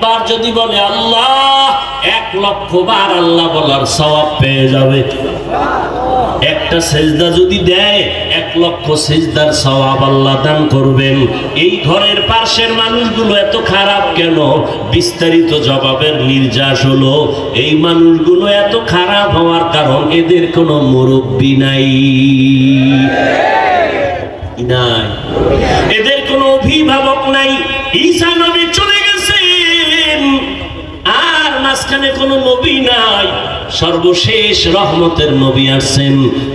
বার যদি বলে আল্লাহ, এক লক্ষ বার আল্লাহ বলার সওয়াব পেয়ে যাবে। একটা সেজদা যদি দেয়, এক লক্ষ সেজদার সওয়াব আল্লাহ দান করবেন। এই ঘরের পাশের মানুষগুলো এত খারাপ কেন? বিস্তারিত জবাবের নির্যাস হলো, এই মানুষগুলো এত খারাপ হওয়ার কারণ এদের কোনো মুরব্বী নাই। নাই। এদের কোনো অভিভাবক নাই। ঈসা নবী চলে মাঝখানে কোনো নবী নাই। সর্বশেষ রহমতের নবী আসছেন।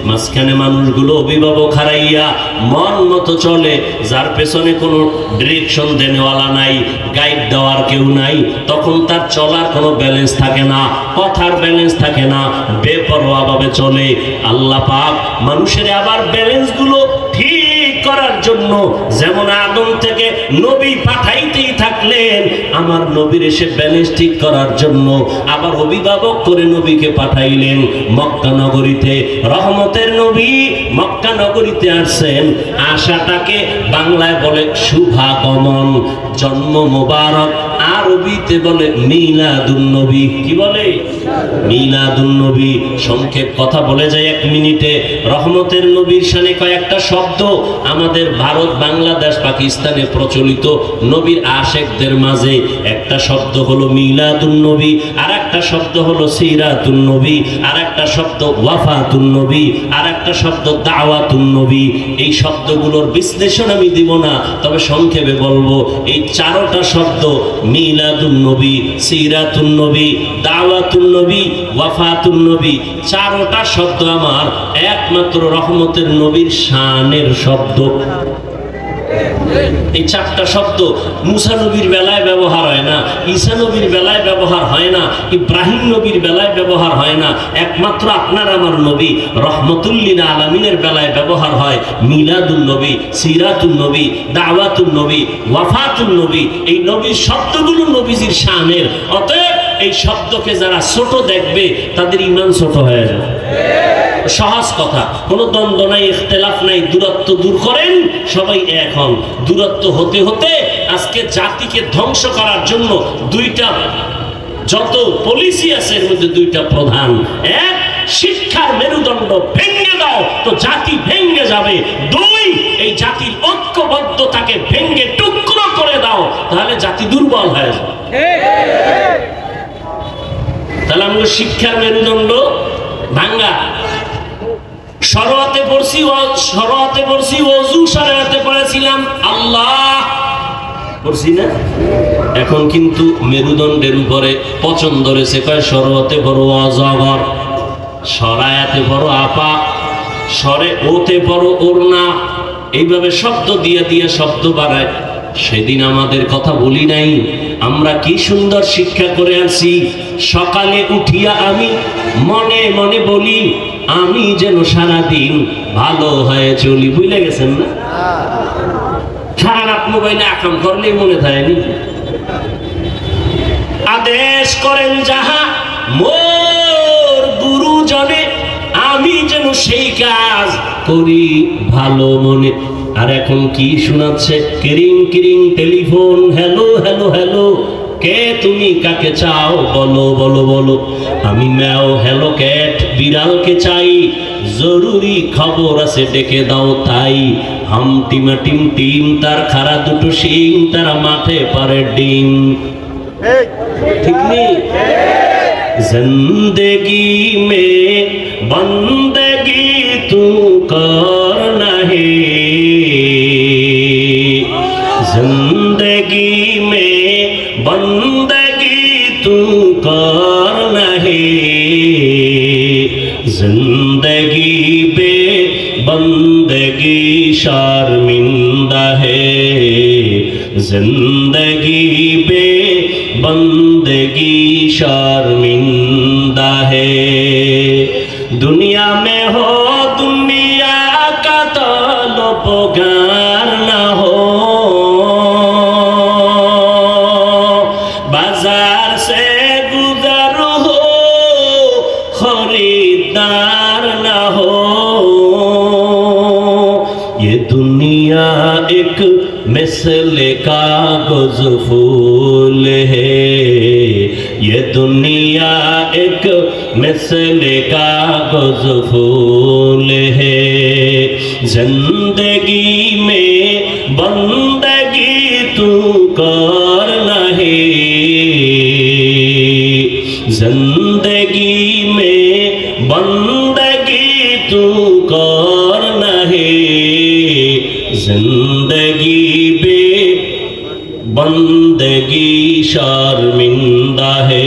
মাঝখানে মানুষগুলো অভিভাবক হারাইয়া মন মতো চলে, যার পেছনে কোনো ডিরেকশন দেনেওয়ালা নাই গাইড দেওয়ার কেউ নাই। তখন তার চলার কোনো ব্যালেন্স থাকে না, কথার ব্যালেন্স থাকে না, বেপরোয়াভাবে চলে। আল্লাহ পাক মানুষের আবার ব্যালেন্সগুলো জন্য যেমন আদম থেকে নবী পাঠাইতেই থাকলেন, আমার নবীর এসে ব্যালেন্স ঠিক করার জন্য আবার অভিভাবক করে নবীকে পাঠাইলেন। মক্কা নগরীতে রহমতের নবী মক্কা নগরীতে আসছেন। আশাটাকে বাংলায় বলে শুভাগমন। জন্ম মোবারক আরবিতে বলে মিলাদুন নবী কি বলে? মিলাদুন নবী সংক্ষেপ কথা বলে যায় এক মিনিটে। রহমতের নবীর সানে কয়েকটা শব্দ আমাদের ভারত, বাংলাদেশ, পাকিস্তানে প্রচলিত নবীর আশেকদের মাঝে। একটা শব্দ হলো মিলাদুন নবী আর একটা শব্দ হলো সিরাতুন নবী আর একটা শব্দ ওয়াফাতুন নবী আর একটা শব্দ দাওয়াতুন নবী এই শব্দগুলোর বিশ্লেষণ আমি দিব না, তবে সংক্ষেপে বলব, এই চারোটা শব্দ মিলাদুন নবী সিরাতুন নবী দাওয়াতুন নবী ওয়াফাতুন নবী চারোটা শব্দ আমার, একমাত্র রহমতের নবীর শানের শব্দ। এই চারটা শব্দ মুসা নবীর বেলায় ব্যবহার হয় না, ঈসা নবীর বেলায় ব্যবহার হয় না, ইব্রাহিম নবীর বেলায় ব্যবহার হয় না, একমাত্র আপনার আমার নবী রহমতুল্লিনা আলমিনের বেলায় ব্যবহার হয় মিলাদুল নবী সিরাতুল নবী দাওয়াতুল নবী ওয়াফাতুল নবী। এই নবীর শব্দগুলো নবীজির শানের, অতএব এই শব্দকে যারা ছোট দেখবে তাদের ইমান ছোট হয়ে যাবে। সহজ কথা। কোনো দ্বন্দ্ব নাই, ইখতলাফ নাই, দূরত্ব দূর করেন, সবাই এক হন। দূরত্ব হতে হতে আজকে জাতিকে ধ্বংস করার জন্য দুইটা, যত পলিসি আছে, এর মধ্যে দুইটা প্রধান। এক, শিক্ষার মেরুদণ্ড ভেঙে দাও, তো জাতি ভেঙে যাবে। দুই, এই জাতির ঐক্যবদ্ধতাকে ভেঙে টুকরো করে দাও, তাহলে জাতি দুর্বল হয়ে যাবে। তাহলে আমরা শিক্ষার মেরুদণ্ড ভাঙ্গা সরোয়াতে পড়ছি সরোয়াতে পড়ছি অজু সরাতে পড়েছিলাম। আল্লাহ! পড়ছি না? এখন কিন্তু মেরুদণ্ডের উপরে পছন্দ রয়েছে। কয় সরোয়াতে বড় অজগর সরায়াতে বড় আপা। সরে, ওতে বড় ওরনা এইভাবে শব্দ দিয়ে দিয়ে শব্দ বাড়ায়। সেদিন আমাদের কথা বলি নাই। আমরা কি সুন্দর শিক্ষা করে আছি সকালে উঠিয়া আমি মনে মনে বলি আমি যেন সারাদিন ভালো হয়ে চলি, বুঝলে গেছেন না? সারা রাত মোবাইলে আকাম করলেই মনে থাকেনি আদেশ করেন যাহা মোর গুরুজনে, আমি যেন সেই কাজ করি ভালো মনে। আর এখন কি শোনাচ্ছে? কিরিং কিরিং, টেলিফোন, হ্যালো হ্যালো হ্যালো। কে তুমি কাকে চাও? বলো বলো বলো। আমি ম্যাও হ্যালো ক্যাট বিড়ালকে চাই। জরুরি খবর আছে, ডেকে দাও তাই। হাম টিমা, টিম টিম, তার খারা দুটো শিং, তারা মাঠে পারে ডিম। ঠিক নেই জিন্দগি মে বন্দগি তু কর নাহি। तू करना है जिंदगी बे बंदगी शर्मिंदा है जिंदगी बे बंदगी शर्मिंदा एक मिसल कागज फूल है दुनिया एक मिसल कागज फूल है जिंदगी में شرمندہ ہے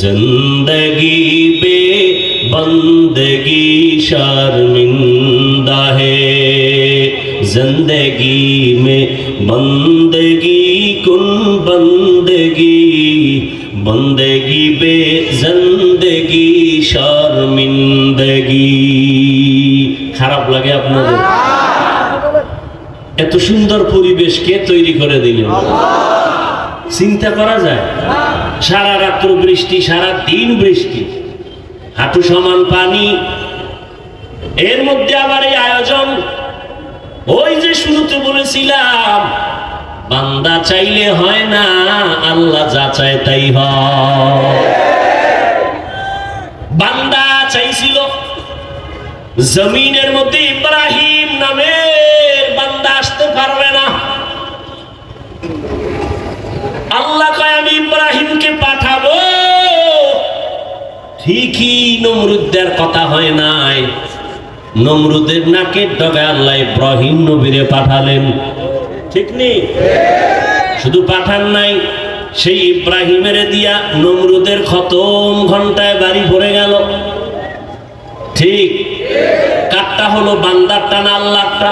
زندگی بے بندگی شرمندہ ہے زندگی میں بندگی کن بندگی بندگی بے زندگی شرمندگی خراب لگے اپنا دل এত সুন্দর পরিবেশ কে তৈরি করে দিলেন চিন্তা করা যায়। সারা রাত্র বৃষ্টি, সারা দিন বৃষ্টি। হাঁটু সমান পানি। এর মধ্যে আবার এই আয়োজন। ওই যে শুরুতে বলেছিলাম, বান্দা চাইলে হয় না, আল্লাহ যা চায় তাই বান্দা চাইছিল, জমিনের মধ্যে ইব্রাহিম নামের বান্দা আসতে পারবে না আল্লাহ কয়, আমি ইব্রাহিমকে পাঠাবো। ঠিকই নমরুদ্দের কথা হয় নাই। নমরুদের নাকের ডবে আল্লাহ ইব্রাহিম নবীরে পাঠালেন। ঠিক নেই শুধু পাঠান নাই, সেই ইব্রাহিমের দিয়া নমরুদের খতম ঘন্টায় বাড়ি পড়ে গেল। ঠিক। কাটটা হলো বান্দারটা না আল্লাহটা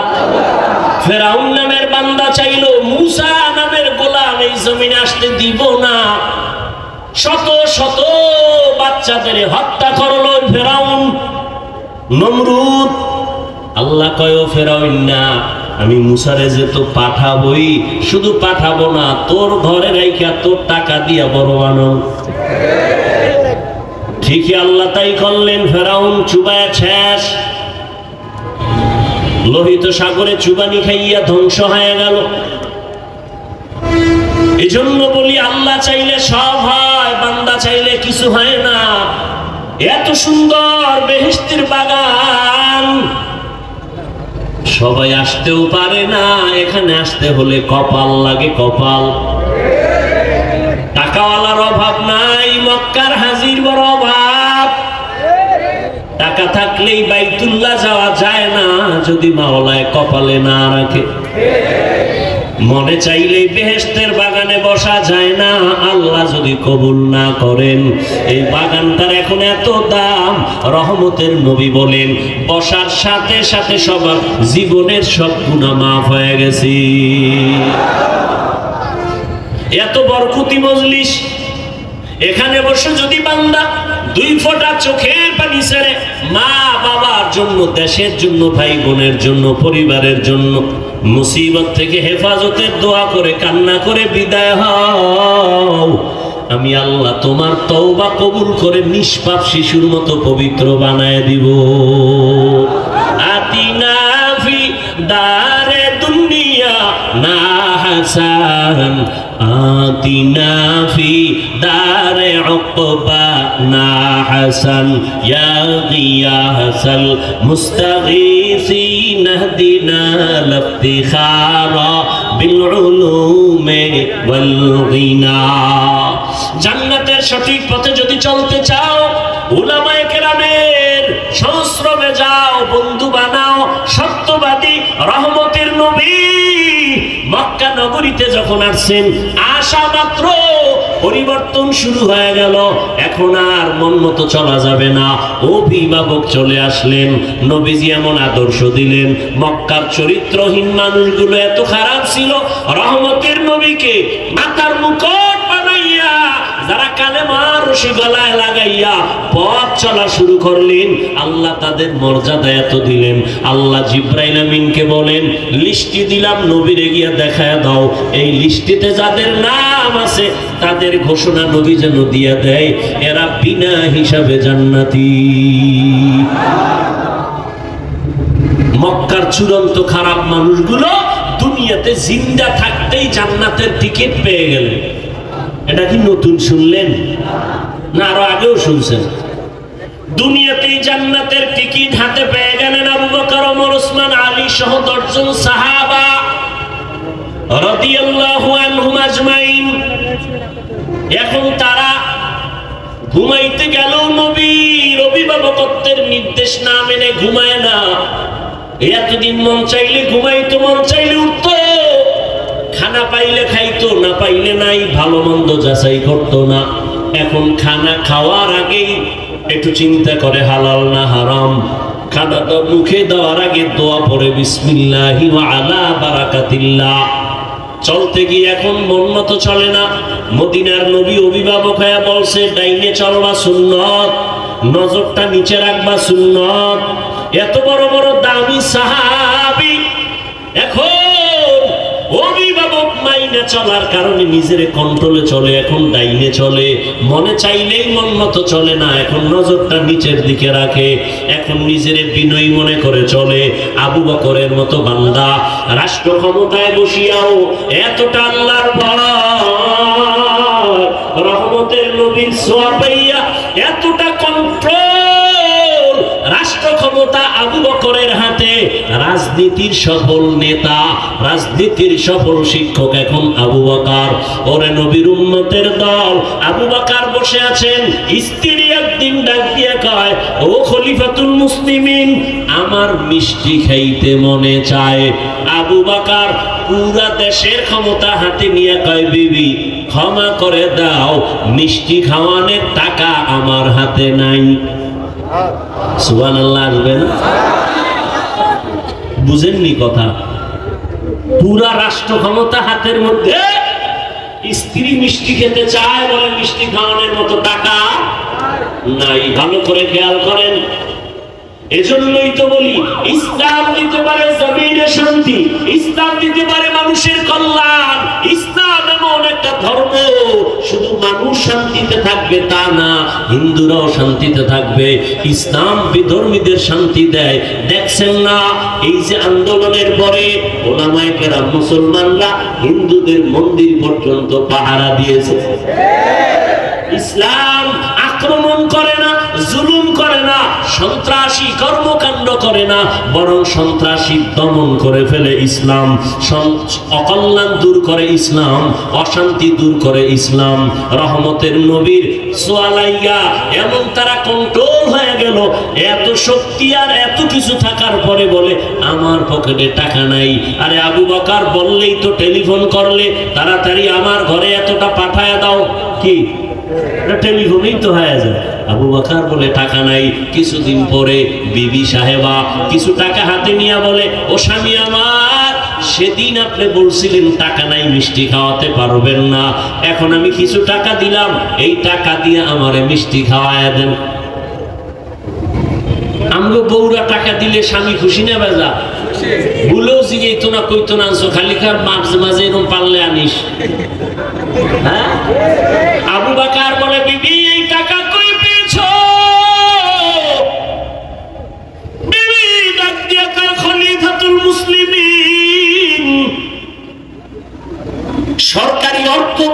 ফেরাউন নামের বান্দা চাইলো, মুসা নামের গোলাম এই জমিনে আসতে দিব না। শত শত বাচ্চাদের হত্যা করল ফেরাউন। নমরুদ, আল্লাহ কয় ফেরাউন না, আমি মুসারে যে তো পাঠাবই, শুধু পাঠাবো না, তোর ঘরে রাইখা তোর টাকা দিয়া বড় আনন্দ ঠিকই আল্লাহ তাই করলেন, ফেরাউন চুবায় শেষ। লোহিত সাগরে চুবানি খাইয়া ধ্বংস হয়ে গেল। এজন্য বলি, আল্লাহ চাইলে সব হয়, বান্দা চাইলে কিছু হয় না। এত সুন্দর বেহেস্তির বাগান। সবাই আসতেও পারে না, এখানে আসতে হলে কপাল লাগে কপাল। টাকাওয়ালার অভাব নাই, মক্কার হাজির বড় অভাব। টাকা থাকলেই বাইতুল্লাহ যাওয়া যায় না, যদি মাওলায় কপালে না রাখে। মনে চাইলেই বেহেস্তের বাগানে বসা যায় না, আল্লাহ যদি কবুল না করেন। এই বাগানটার এখন এত দাম, রহমতের নবী বলেন, বসার সাথে সাথে সবার জীবনের সব গুণা মাফ হয়ে গেছি। এত বরকুতি মজলিস এখানে বসে যদি বান্দা দুই ফোঁটা চোখের পানি ছেড়ে মা বাবার জন্য, দেশের জন্য ভাই বোনের জন্য, পরিবারের জন্য মুসিবত থেকে হেফাজতের দোয়া করে, কান্না করে বিদায় হও। আমি আল্লাহ তোমার তওবা কবুল করে নিষ্পাপ শিশুর মতো পবিত্র বানায় দিব। আতিনাফি দারে দুনিয়া না হাসান। আতিনাফি دار عقبانا حسن يا غياث المستغيثين اهدنا الافتخار بالعلوم والغنى জান্নাতের সঠিক পথে যদি চলতে চাও উলামায়ে কেরামের সংস্রবে যাও বন্ধু বানাও সত্যবাদী রহমতের নবী মক্কা নগরীতে যখন আসছেন আসা মাত্র পরিবর্তন শুরু হয়ে গেল। এখন আর মন মতো চলা যাবে না। অভিভাবক চলে আসলেন। নবীজি এমন আদর্শ দিলেন। মক্কার চরিত্রহীন মানুষগুলো এত খারাপ ছিল। রহমতের নবীকে মাতার মুকুট রশি গলায় লাগাইয়া পথ চলা শুরু করলেন। আল্লাহ তাদের মর্যাদা এত দিলেন। আল্লাহ জিব্রাইল আমিনকে বলেন লিস্টি দিলাম, নবীরে গিয়া দেখায় দাও। এই লিস্টিতে যাদের নাম আছে, তাদের ঘোষণা নবী যেন দিয়া দেয়। এরা বিনা হিসাবে জান্নাতি। মক্কার চূড়ান্ত খারাপ মানুষগুলো দুনিয়াতে জিন্দা থাকতেই জান্নাতের টিকিট পেয়ে গেলেন। এটা কি নতুন শুনলেন? না, আরও আগেও শুনছেন। দুনিয়াতেই জান্নাতের টিকিট হাতে পেয়ে গেলেন আবু বকর, ওমর, ওসমান, আলী সহ দশজন সাহাবা রাদিয়াল্লাহু আনহুম আজমাইন। এখন তারা ঘুমাইতে গেল নবীর অভিভাবকত্বের নির্দেশ না মেনে ঘুমায় না। এতদিন মন চাইলে ঘুমাইতো, মন চাইলে উঠতো। খানা পাইলে খাইতো, না পাইলে নাই, ভালো মন্দ যাচাই করতো না। এখন খানা খাওয়ার আগেই একটু চিন্তা করে, হালাল না হারাম? খানাটা মুখে দেওয়ার আগে দোয়া পড়ে, বিসমিল্লাহি আলা বারাকাতিল্লাহ। চলতে গিয়ে এখন মন মতো চলে না। মদিনার নবী অভিভাবক হয়ে বলছে, ডাইনে চলবা সুন্নত, নজরটা নিচে রাখবা সুন্নত। এত বড় বড় দামি সাহাবি মাইনে চলার কারণে নিজের কন্ট্রোলে চলে, এখন ডাইনে চলে। মনে চাইলেই মন মতো চলে না, এখন নজরটা নিচের দিকে রাখে। এখন নিজের বিনয়ী মনে করে চলে। আবু বকরের মতো বান্দা, রাষ্ট্র ক্ষমতায় বসিয়াও এতটা আল্লাহর ভয় রহমতের নবীর সোয়া পাইয়া এতটা কন্ট্রোল ক্ষমতা আবু বকরের হাতে। রাজনীতির সফল নেতা, রাজনীতির সফল শিক্ষক এখন আবু বকার। ওরে নবীর উন্নতের দল, আবু বকার বসে আছেন। স্ত্রী একদিন ডাক দিয়ে কয়, ও খলিফাতুল মুসলিমিন, আমার মিষ্টি খাইতে মনে চায়। আবু বাকার পুরা দেশের ক্ষমতা হাতে নিয়ে কয়, বিবি, ক্ষমা করে দাও, মিষ্টি খাওয়ানোর টাকা আমার হাতে নাই। সুবান আল্লাহ আসবেন। বুঝেননি কথা। পুরা রাষ্ট্র ক্ষমতা হাতের মধ্যে। স্ত্রী মিষ্টি খেতে চায় বলে মিষ্টি খাওয়ানোর মতো টাকা নাই। ভালো করে খেয়াল করেন। এজন্যই তো বলি, ইসলাম দিতে পারে জমিনে শান্তি, ইসলাম দিতে পারে মানুষের কল্যাণ ইসলাম এমন একটা ধর্ম শুধু মানুষ শান্তিতে থাকবে তা না। হিন্দুরাও শান্তিতে থাকবে। ইসলাম বিধর্মীদের শান্তি দেয়। দেখছেন না? এই যে আন্দোলনের পরে ওলামায়কেরা মুসলমানরা হিন্দুদের মন্দির পর্যন্ত পাহারা দিয়েছে। ইসলাম আক্রমণ করে না, সন্ত্রাসী কর্মকাণ্ড করে না, বরং সন্ত্রাসী দমন করে ফেলে ইসলাম। অকল্যাণ দূর করে ইসলাম, অশান্তি দূর করে ইসলাম। রহমতের নবীর সোয়ালাইয়া এমন তারা কন্ট্রোল হয়ে গেল, এত শক্তি আর এত কিছু থাকার পরে বলে, আমার পকেটে টাকা নাই। আরে আবু বকার বললেই তো টেলিফোন করলে, তাড়াতাড়ি আমার ঘরে এতটা পাঠায় দাও। কি? টেলিফোনেই তো হয়ে যায়। আবু বাকার বলে, টাকা নাই। কিছুদিন পরে বিবি সাহেবা কিছু টাকা হাতে নিয়ে বলে, ও স্বামী আমার, সেদিন আপনি বলছিলেন টাকা নাই, মিষ্টি খাওয়াতে পারবেন না। এখন আমি কিছু টাকা দিলাম, এই টাকা দিয়ে আমারে মিষ্টি খাওয়ায় দেন। আমগো বউরা টাকা দিলে স্বামী খুশি না বেজা? ভুলেও জিগেই তো না, কইতো না, আনছো খালি খার মাঝে মাঝে এরকম পারলে আনিস। হ্যাঁ? আবু বাকার বলে, বিবি অর্থ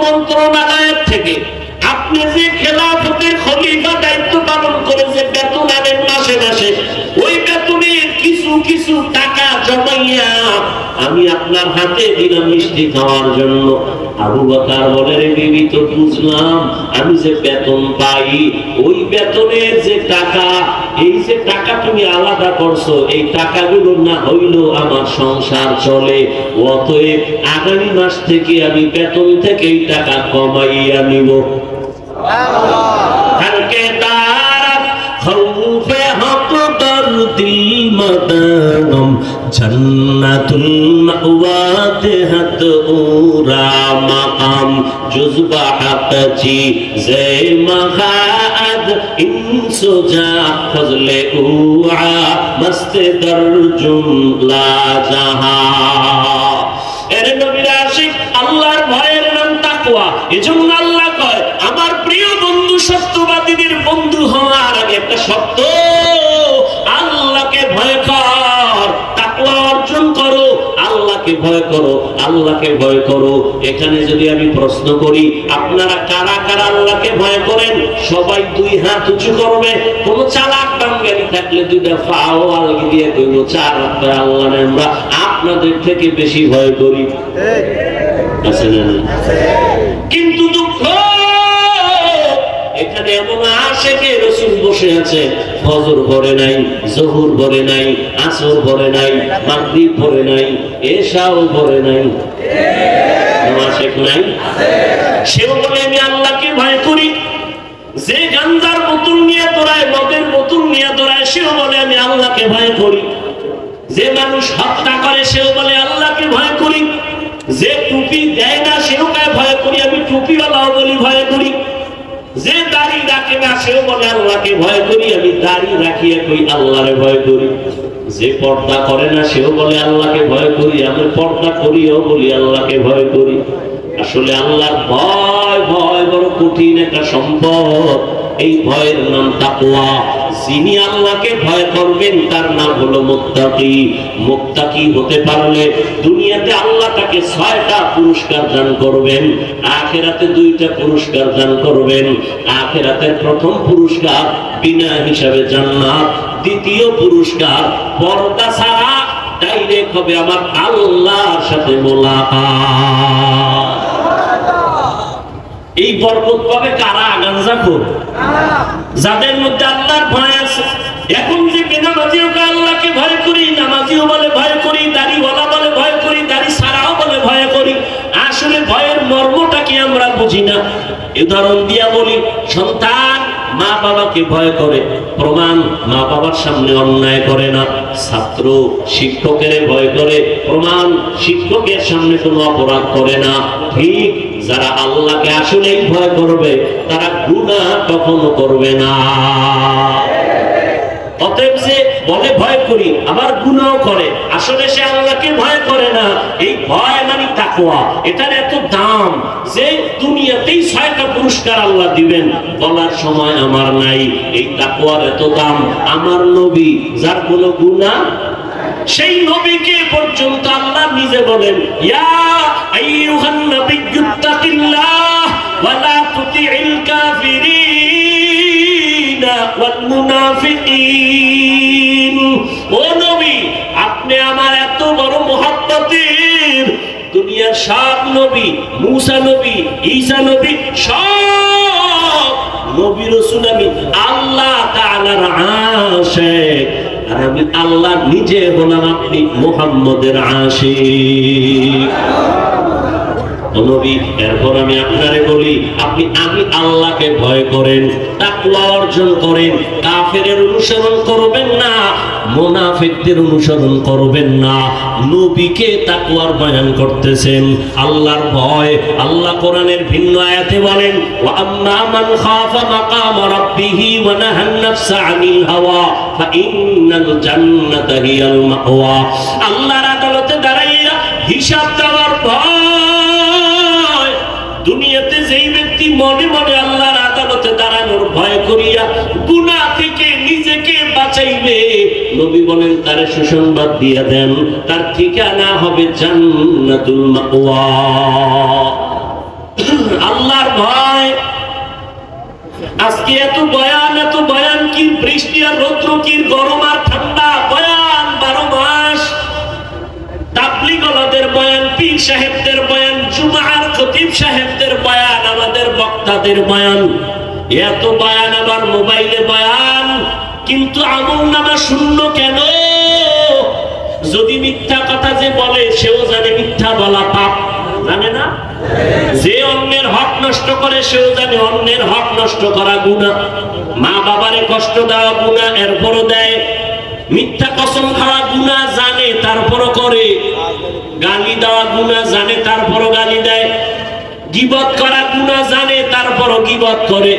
কিছু টাকা জমাইয়া আমি আপনার হাতে দিলাম মিষ্টি খাওয়ার জন্য। আবু বাকার বলে রে বিবি তো বুঝলাম আমি যে বেতন পাই ওই বেতনের যে টাকা এই যে টাকা তুমি আলাদা করছ এই টাকাগুলো না হইল আমার সংসার চলে। অতএব আগামী মাস থেকে আমি বেতন থেকে এই টাকা কমাইয়া নিব। কালকে জন্নাতুল মাওয়াতে হাত উরা মাকাম জুজবা হাকচি জে মহাদ ইনসো যা ফজলে উআ মস্তে দর জুমলা জাহা। ভয় কর, আল্লাহকে ভয় করো। এখানে যদি আমি প্রশ্ন করি, আপনারা কারা কারা আল্লাহকে ভয় করেন? সবাই দুই হাত উঁচু করবে। কোন চালাক বাঙ্গালি থাকলে দুইটা পাও আলগি দিয়ে কইব, চার হাত আল্লাহ আমরা। আপনাদের থেকে বেশি ভয় করি। কিন্তু দুঃখ, এখানে এমন আশেকে রসুল বসে আছে। ফজর ভরে নাই, জহুর ভরে নাই, আসর ভরে নাই, মাগরিব ভরে নাই এশাও ভরে নাই। আশেক নাই। সেও বলে, আমি আল্লাহকে ভয় করি। যে গান্দার বোতল নিয়ে দৌড়ায় মদের বোতল নিয়ে দৌড়ায় সেও বলে, আমি আল্লাহকে ভয় করি। যে মানুষ হত্যা করে, সেও বলে, আল্লাহকে ভয় করি। যে টুপি দেয় না, সেও ভয় করি। আমি টুপিওয়ালাও বলি, ভয় করি। যে দাড়ি রাখে না, সেও বলে, আল্লাহকে ভয় করি, আমি দাড়ি রাখিয়া কই আল্লাহরে ভয় করি? যে পর্দা করে না, সেও বলে, আল্লাহকে ভয় করি, আমি পর্দা করিও বলি, আল্লাহকে ভয় করি। আসলে আল্লাহ ভয় ভয় বড় কঠিন একটা সম্পদ। এই ভয়ের নাম তাকওয়া। যিনি আল্লাহকে ভয় করবেন, তার নাম হলো মুত্তাকি। মুত্তাকি হতে পারলে দুনিয়াতে আল্লাহ তাকে ছয়টা পুরস্কার দান করবেন, আখেরাতে দুইটা পুরস্কার দান করবেন। আখেরাতের প্রথম পুরস্কার বিনা হিসাবে জান্নাত, দ্বিতীয় পুরস্কার পর্দা ছাড়া ডাইরেক্ট হবে আমার আল্লাহর সাথে মোলাকাত। এই বরকত পাবে কারা? গাঞ্জা খোর যাদের মধ্যে আল্লাহর ভয় আছে। এখন যে বেনামাজিও আল্লাহকে ভয় করি, নামাজিও বলে ভয় করি, দাড়িওয়ালা বলে ভয় করি, দাড়ি সারাও বলে ভয় করি, আসলে ভয়ের মর্মটা কি আমরা বুঝি না? উদাহরণ দিয়া বলি, সন্তান মা বাবাকে ভয় করে, প্রমাণ মা বাবার সামনে অন্যায় করে না। ছাত্র শিক্ষকের ভয় করে, প্রমাণ শিক্ষকের সামনে কোনো অপরাধ করে না। ঠিক যারা আল্লাহকে আসলেই ভয় করবে, তারা গুনাহ কখনো করবে না। অতএব যে বলে, ভয় করি, আবার গুনাহ করে। আসলে সে আল্লাহকে ভয় করে না। এই ভয় মানে তাকওয়া। এটার এত দাম যে দুনিয়াতেই ছয়টা পুরস্কার আল্লাহ দিবেন। বলার সময় আমার নাই। এই তাকওয়ার এত দাম। আমার নবী, যার কোনো গুনাহ? সেই নবীকে পর্যন্ত আল্লাহ নিজে বলেন, ইয়া নাবিয়্যুত্তাকিল্লাহ ওয়া লা তুতি'িল কাফিরিনা ওয়াল মুনাফিকিন। ও নবী, আপনি আমার এত বড় মহব্বতের দুনিয়ার সব নবী, মুসা নবী, ঈসা নবী, সব নবী রসুল আমি আল্লাহ তাআলার আশিক আর আমি আল্লাহ নিজে হলাম আপনি মোহাম্মদের আশিক। এরপর আমি আপনারে বলি, আপনি আল্লাহকে ভয় করেন অর্জন করেন অনুসরণ করবেন না, মুনাফিকদের অনুসরণ করবেন না। নবীকে বয়ান করতেছেন, আল্লাহর ভয়, আল্লাহ কোরআনের ভিন্ন আয়াতে বলেন, ওয়া আম্মা মান খাফা মাকাম রাব্বিহি ওয়া নাফসা আনিল হাওয়া, ফা ইন্নাল জান্নাতা হিয়াল মাওয়া। আল্লাহর আদালতে দাঁড়াইয়া হিসাব মনে মনে আল্লাহর আদালতে দাঁড়ানোর ভয় করিয়া গুনাহ থেকে নিজেকে বাঁচাইবে নবী বলেন, তারে সুসংবাদ দিয়ে দেন, তার ঠিকানা হবে জান্নাতুল মাওয়া। আল্লাহর ভয়। আজকে এত বয়ান এত বয়ান কি বৃষ্টি আর রৌদ্র কি গরম আর বয়ান, পীর সাহেবদের বয়ান, জুমার খতিব সাহেবদের বয়ান, আমাদের বক্তাদের বয়ান। এত বয়ান আবার মোবাইলে বয়ান, কিন্তু আমল নামা শূন্য কেন? যদি মিথ্যা কথা যে বলে, সেও জানে মিথ্যা বলা পাপ। জানে না? যে অন্যের হক নষ্ট করে, সেও জানে অন্যের হক নষ্ট করা গুণা মা বাবারে কষ্ট দেওয়া গুণা এরপরও দেয়। মিথ্যা কসম খাওয়া গুণা জানে, তারপরও করে। গালি দেওয়া গুণা জানে, তারপরও গালি দেয়। গিবত করা গুণা জানে, তারপরও গিবত করে।